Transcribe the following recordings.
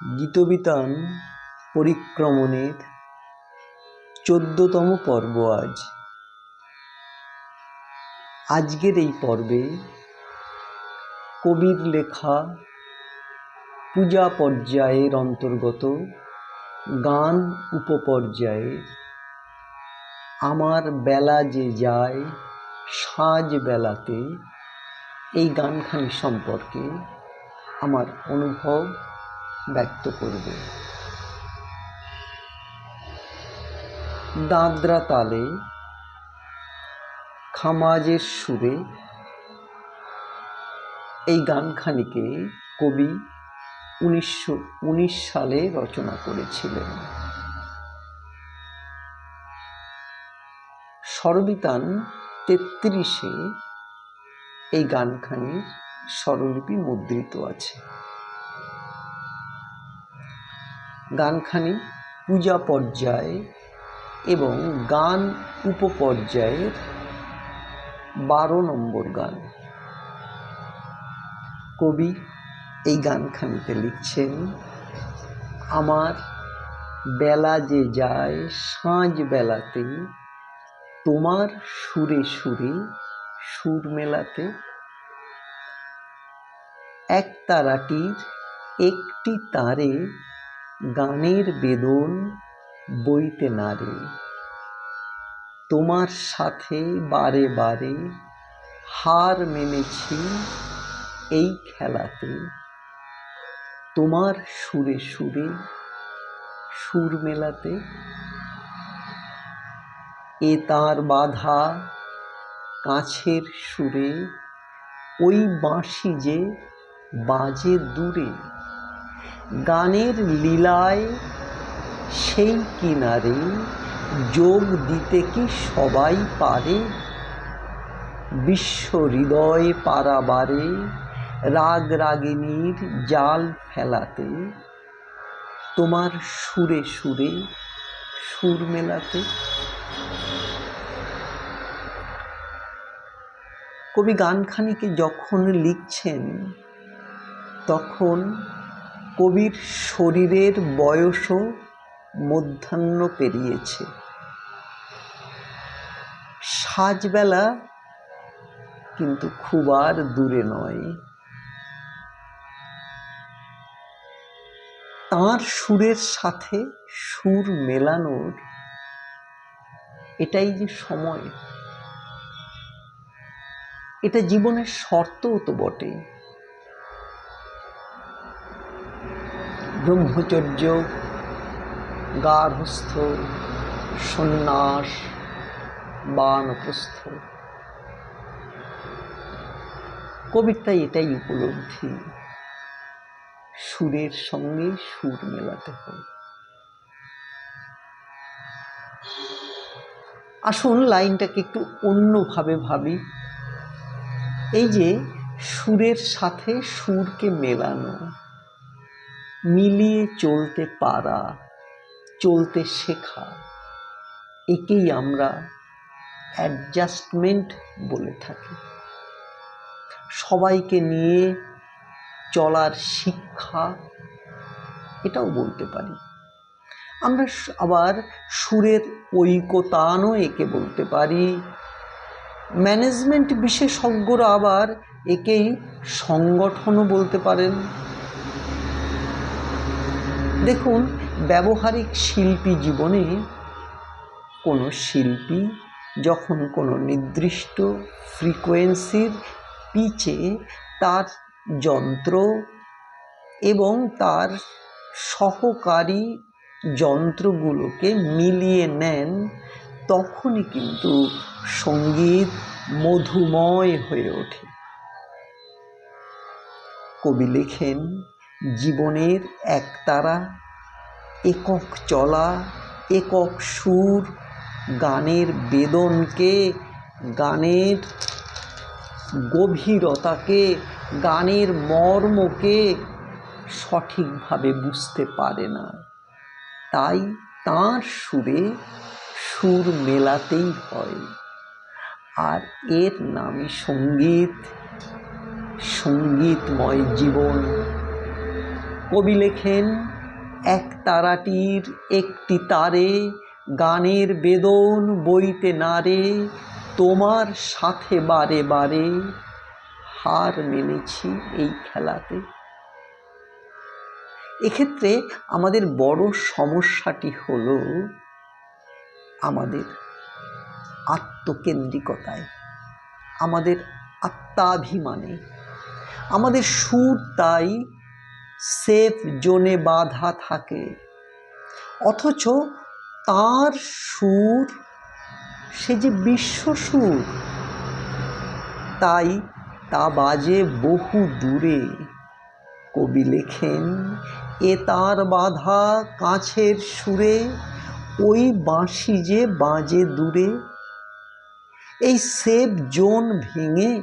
গীতবিতান পরিক্রমণের চোদ্দতম পর্ব আজ। আজকের এই পর্বে কবির লেখা পূজা পর্যায়ের অন্তর্গত গান উপপর্যায়ের আমার বেলা যে যায় সাজ বেলাতে এই গানখানি সম্পর্কে আমার অনুভব ব্যক্ত করবে। দাদরা তালে, খামাজের সুরে, এই গানখানিকে কবি উনিশশো উনিশ সালে রচনা করেছিলেন। স্বরবিতান তেত্রিশে এই গানখানির স্বরলিপি মুদ্রিত আছে। গানখানি, পূজা পর্যায়ে এবং গান উপপর্যায়ের বারো নম্বর গান। কবি এই গানখানিতে লিখছেন, আমার বেলা যে যায় সাঁঝ বেলাতে, তোমার সুরে সুরে সুর মেলাতে। এক তারাটির একটি তারে গানের বেদন বইতে নারে তোমার সাথে বারে বারে হার মেনেছি এই খেলাতে। তোমার সুরে সুরে সুর মেলাতে। এ তার বাধা কাছের সুরে, ওই বাঁশি যে বাজে দূরে। গানের লীলায় সেই কিনারে যোগ দিতে কি সবাই পারে? বিশ্ব হৃদয় পারাবারে রাগ রাগিনীর জাল ফেলাতে, তোমার সুরে সুরে সুর মেলাতে। কবি গানখানিকে যখন লিখছেন, তখন কবির শরীরের বয়সও মধ্যাহ্ন পেরিয়েছে। সাজবেলা কিন্তু খুব আর দূরে নয়। তাঁর সুরের সাথে সুর মেলানোর এটাই যে সময়, এটা জীবনের শর্তও তো বটে ব্রহ্মচর্য, গার্হস্থ, সন্ন্যাস, বানপ্রস্থ। কবিতায় এটাই উপলব্ধি। সুরের সঙ্গে সুর মেলাতে হয়। আসুন লাইনটাকে একটু অন্যভাবে ভাবি। এই যে সুরের সাথে সুরকে মেলানো। মিলিয়ে চলতে পারা, চলতে শেখা। একেই আমরা অ্যাডজাস্টমেন্ট বলে থাকি। সবাইকে নিয়ে চলার শিক্ষা, এটাও বলতে পারি। আমরা আবার সুরের ঐকতানও একে বলতে পারি। ম্যানেজমেন্ট বিশেষজ্ঞরা আবার একেই সংগঠনও বলতে পারেন। দেখুন, ব্যবহারিক শিল্পী জীবনে কোনো শিল্পী যখন কোনো নির্দিষ্ট ফ্রিকোয়েন্সির পিচে তার যন্ত্র এবং তার সহকারী যন্ত্রগুলোকে মিলিয়ে নেন, তখনই কিন্তু সংগীত মধুময় হয়ে ওঠে। কবি লেখেন জীবনের একতারা একক চলা, একক সুর, গানের বেদনকে, গানের গভীরতাকে, গানের মর্মকে সঠিকভাবে বুঝতে পারে না। তাই তাঁর সুরে সুর মেলাতেই হয়। আর এর নামই সংগীত, সঙ্গীতময় জীবন কবি লেখেন, এক তারাটির একটি তারে, গানের বেদন বইতে নারে তোমার সাথে বারে বারে হার মেনেছি এই খেলাতে। এক্ষেত্রে আমাদের বড় সমস্যাটি হলো আমাদের আত্মকেন্দ্রিকতায়, আমাদের আত্মাভিমানে। আমাদের সুর তাই সেফ জোনে বাধা থাকে। অথচ তার সুর, সে যে বিশ্ব সুর, তাই তা বাজে বহু দূরে। কবি লেখেন, এ তার বাধা কাছের সুরে, ওই বাঁশি যে বাজে দূরে। এই সেফ জোন ভেঙে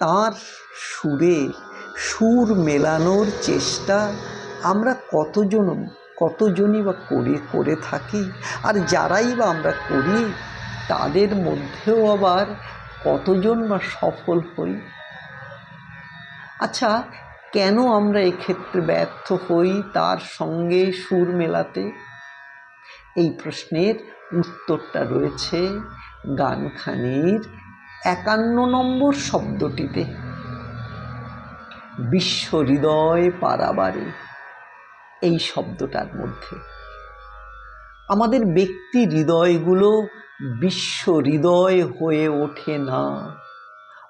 তার সুরে সুর মেলানোর চেষ্টা আমরা কতজন, কতজনই বা করে করে থাকি? আর যারাই বা আমরা করি, তাদের মধ্যেও আবার কতজন বা সফল হই? আচ্ছা কেন আমরা এক্ষেত্রে ব্যর্থ হই তার সঙ্গে সুর মেলাতে? এই প্রশ্নের উত্তরটা রয়েছে গানখানির একান্ন নম্বর শব্দটিতে। বিশ্ব হৃদয় পারাবারে। এই শব্দটার মধ্যে। আমাদের ব্যক্তি হৃদয়গুলো বিশ্ব হৃদয় হয়ে ওঠে না।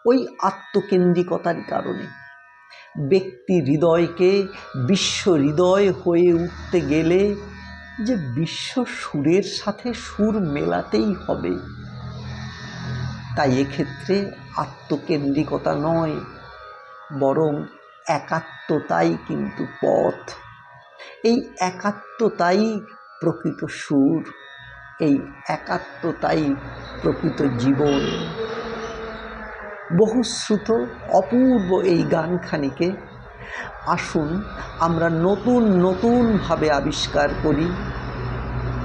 ওই আত্মকেন্দ্রিকতার কারণে। ব্যক্তি হৃদয়কে বিশ্ব হৃদয় হয়ে উঠতে গেলে যে বিশ্ব সুরের সাথে সুর মেলাতেই হবে। তাই এক্ষেত্রে আত্মকেন্দ্রিকতা নয় বরং একাত্মতাই কিন্তু পথ। এই একাত্মতাই প্রকৃত সুর, এই একাত্মতাই প্রকৃত জীবন। বহুশ্রুত অপূর্ব এই গানখানিকে আসুন আমরা নতুন নতুনভাবে আবিষ্কার করি।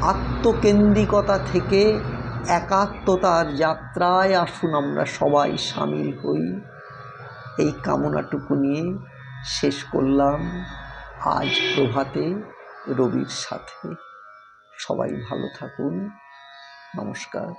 আত্মকেন্দ্রিকতা থেকে একাত্মতার যাত্রায় আসুন আমরা সবাই সামিল হই। এই কামনাটুকু নিয়ে শেষ করলাম আজ প্রভাতে রবির সাথে। সবাই ভালো থাকুন। নমস্কার।